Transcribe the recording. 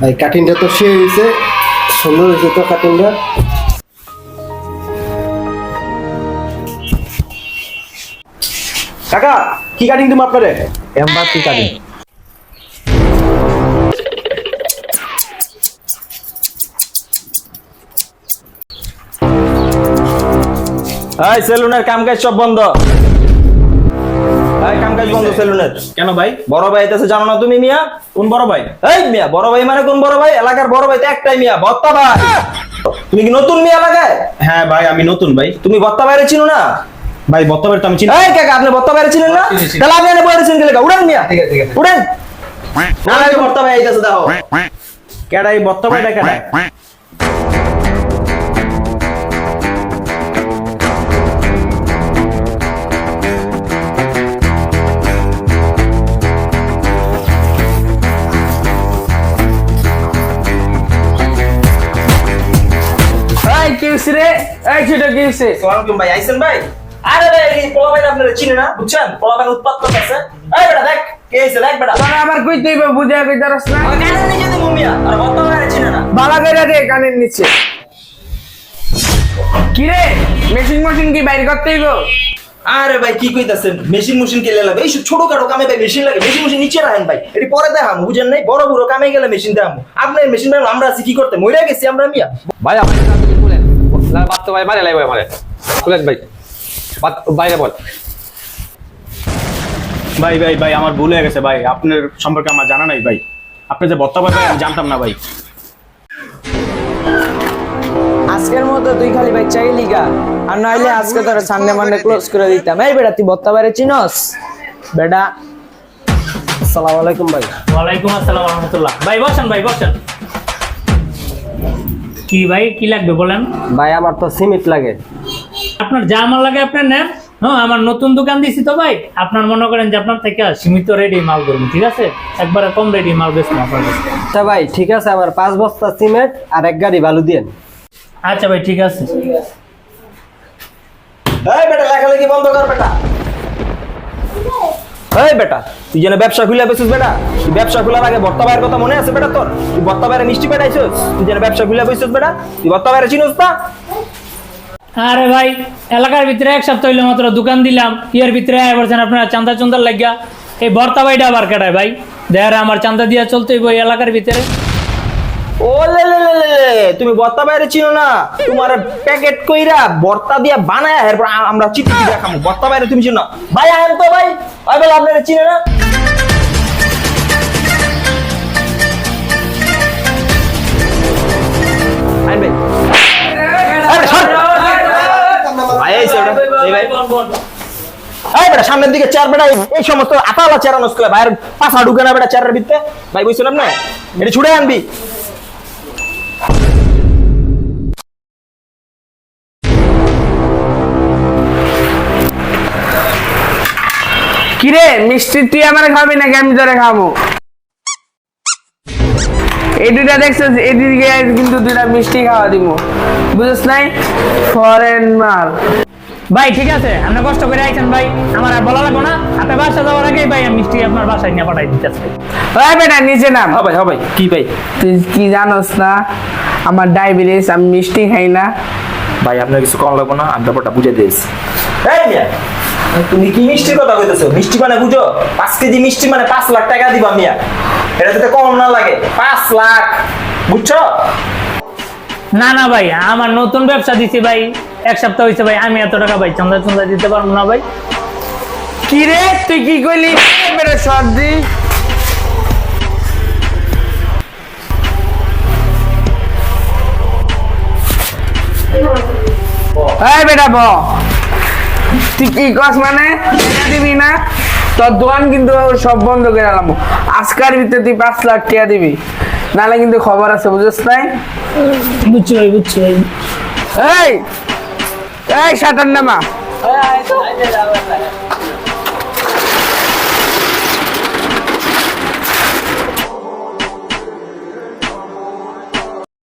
ভাই কাটিংটা তো সে হয়েছে। সুন্দর হয়েছে তো কাটিংটা কাকা কি কাটিং তুমি আপনারে? এমবাতি কাটিং এই সেলুনের কাম কাজ সব বন্ধ। এই কাম কাজ বন্ধ সেলুনের। কেন ভাই? বড় ভাই আইতেছে জানো না তুমি মিয়া? কোন বড় ভাই? এই মিয়া বড় ভাই মানে কোন বড় ভাই? এলাকার বড় ভাই তো একটাই মিয়া বত্তা ভাই। তুমি কি নতুন মিয়া এলাকায়? হ্যাঁ ভাই আমি নতুন ভাই। তুমি বত্তা ভাইরে চিনো না? ভাই বর্তমানে তো আমি চিনি এই কাকা আপনি বত্তা ভাইরে চিনেন না? তাহলে আপনি এনে বলেছেন কি? লেখা উড়েন মিয়া। ঠিক আছে, ঠিক আছে। উড়েন। না না বত্তা ভাই আইতেছে দেখো। কেডাই বর্তমানে কেডাই এই কি হইছে রে? এই ছোট কি হইছে? সালামালাইকুম ভাই আইছেন ভাই? আরে ভাই এই পোলা ভাই আপনারা চিনে না বুঝছেন? পোলা ভাই উৎপাত করতেছে। এই বেটা দেখ কে আইছে দেখ বেটা। তোরা আবার কই তুই বুঝা কই দারস না। আমার কানে নিয়ে মুমিয়া আর বত্তা ভাই চিনে না। বালা কইরা দে কানের নিচে। কি রে মেশিন মেশিন কি বাইর করতে গো আরে ভাই কি কইতাছেন? মেশিন মেশিন কেলে লাগে এই ছোট কাটো কামে ভাই মেশিন লাগে। মেশিন মেশিন নিচে রাখেন ভাই। এটি পরে দেখাম বুঝেন নাই? বড় বড় কামে গেলে মেশিন দেখাম। আপনার মেশিন আমরা আছি কি করতে? মইরা গেছি আমরা মিয়া। ভাই আপনি বাচ্চা ভাই মারে লাগবে আমারে। খুলেন ভাই বাইরে বল। ভাই ভাই ভাই আমার ভুল হয়ে গেছে ভাই। আপনার সম্পর্কে আমার জানা নাই ভাই। আপনি যে বর্তমান ভাই আমি জানতাম না ভাই। আজকের মতো তুই খালি ভাই চাইলি গা। আর নইলে আজকে তোর সানডে মানডে ক্লোজ করে দিতাম। এই বেটা তুই বত্তা বাইরে চিনস? বেটা আসসালামু আলাইকুম ভাই। ওয়ালাইকুম আসসালাম রহমতুল্লাহ। ভাই বসেন ভাই বসেন। কি ভাই কি লাগবে বলেন? ভাই আমার তো সিমেন্ট লাগে। আপনার যা আমার লাগে আপনার নেন। হ্যাঁ আমার নতুন দোকান দিছি তো ভাই। আপনার মনে করেন যে আপনার থেকে সীমিত রেডি মাল করবেন ঠিক আছে? একবারে কম রেডি মাল বেচবো আপনার। আচ্ছা ভাই ঠিক আছে আমার পাঁচ বস্তা সিমেন্ট আর এক গাড়ি বালু দিয়েন। আচ্ছা ভাই ঠিক আছে। এই বেটা লেখালেখি বন্ধ কর বেটা। বেটা, তুই যেন ব্যবসা খুলে বেটা। তুই ব্যবসা খোলার আগে বর্তা ভাইয়ের কথা মনে আছে বেটা তোর? তুই বর্তা ভাইয়ের মিষ্টি পেটাইছিস তুই যেন ব্যবসা খুলে বসিস বেটা। তুই বর্তা ভাইয়ের চিনিস না? আরে ভাই, এলাকার ভিতরে এক সপ্তাহ মাত্র দোকান দিলাম। ইয়ের ভিতরে আয় বলছেন আপনার চান্দা চন্দার লাগিয়া এই বর্তা ভাইটা আবার কাটায় ভাই। দেয়ার আমার চান্দা দিয়া চলতে বই এলাকার ভিতরে। ও লে তুমি বর্তা বাইরে চিনো না। তোমার প্যাকেট কইরা বর্তা দিয়া বানায় এরপর আমরা চিঠি বর্তা বাইরে তুমি চিনো ভাই তো ভাই আপনারা চিনে না? সামনের দিকে চার বেটা, এই- সমস্ত আতালা চেয়ার নষ্ট করে ভাইয়ের পাশা ঢুকে না বেটা চেয়ারের ভিতরে। ভাই, বুঝছিলাম না? এটা ছুটে আনবি। কি রে মিষ্টি তুই আমার খাবি নাকি আমি তোরে খাব? এই দুইটা দেখছিস এই দিকে কিন্তু দুইটা মিষ্টি খাওয়া দিব। বুঝছিস নাই? ফরেন মাল ভাই ঠিক আছে আপনি কষ্ট করে আইছেন ভাই আমার আর বলা লাগবে না। হাতে বাসা যাওয়ার আগেই ভাই আমি মিষ্টি আপনার বাসায় নিয়ে পাঠাই দিতেছি। ওই বেটা নিচে নাম। হ্যাঁ ভাই হ্যাঁ ভাই কি ভাই? তুই কি জানোস না আমার ডায়াবেটিস আমি মিষ্টি খাই না। ভাই আপনার কিছু কম লাগবে না আমি ব্যাপারটা বুঝে দিয়েছি। এই তুমি কি মিষ্টির কথা কইতেছো? মিষ্টি মানে বুঝো? পাঁচ কেজি মিষ্টি মানে পাঁচ লাখ টাকা দিবা মিয়া। এটা যাতে কম না লাগে। পাঁচ লাখ। বুঝছ? না না ভাই, আমার নতুন ব্যবসা দিছি ভাই। এক সপ্তাহ হয়েছে ভাই, আমি এত টাকা ভাই চান্দা চান্দা দিতে পারব না ভাই। কি রে, তুই কি কইলি? বেটা সর্দি এই বেটা ব। তুই কি কস মানে টাকা দিবি না তোর দোকান কিন্তু সব বন্ধ করে আলাম আজকার ভিতরে তুই পাঁচ লাখ টাকা দিবি নাহলে কিন্তু খবর আছে বুঝছিস নাই বুঝছি ভাই বুঝছি ভাই এই এই সাতান্নামা নামা